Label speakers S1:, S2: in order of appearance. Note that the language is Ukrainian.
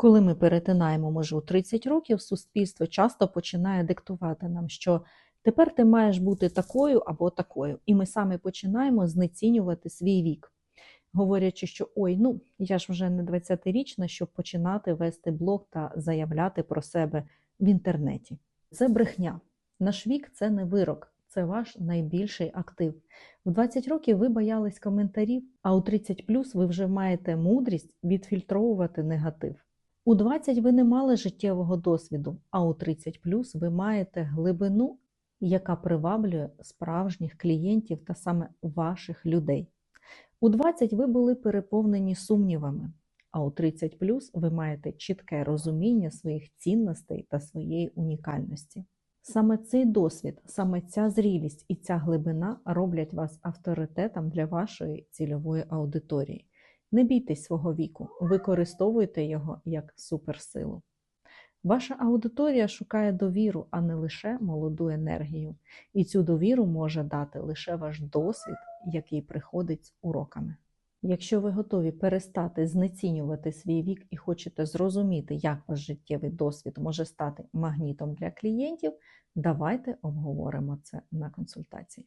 S1: Коли ми перетинаємо межу 30 років, суспільство часто починає диктувати нам, що тепер ти маєш бути такою або такою, і ми саме починаємо знецінювати свій вік, говорячи, що ой, ну я ж вже не 20-річна, щоб починати вести блог та заявляти про себе в інтернеті. Це брехня. Наш вік це не вирок, це ваш найбільший актив. В 20 років ви боялись коментарів, а у 30 плюс ви вже маєте мудрість відфільтровувати негатив. У 20 ви не мали життєвого досвіду, а у 30 ви маєте глибину, яка приваблює справжніх клієнтів та саме ваших людей. У 20 ви були переповнені сумнівами, а у 30 плюс ви маєте чітке розуміння своїх цінностей та своєї унікальності. Саме цей досвід, саме ця зрілість і ця глибина роблять вас авторитетом для вашої цільової аудиторії. Не бійтесь свого віку, використовуйте його як суперсилу. Ваша аудиторія шукає довіру, а не лише молоду енергію. І цю довіру може дати лише ваш досвід, який приходить з уроками. Якщо ви готові перестати знецінювати свій вік і хочете зрозуміти, як ваш життєвий досвід може стати магнітом для клієнтів, давайте обговоримо це на консультації.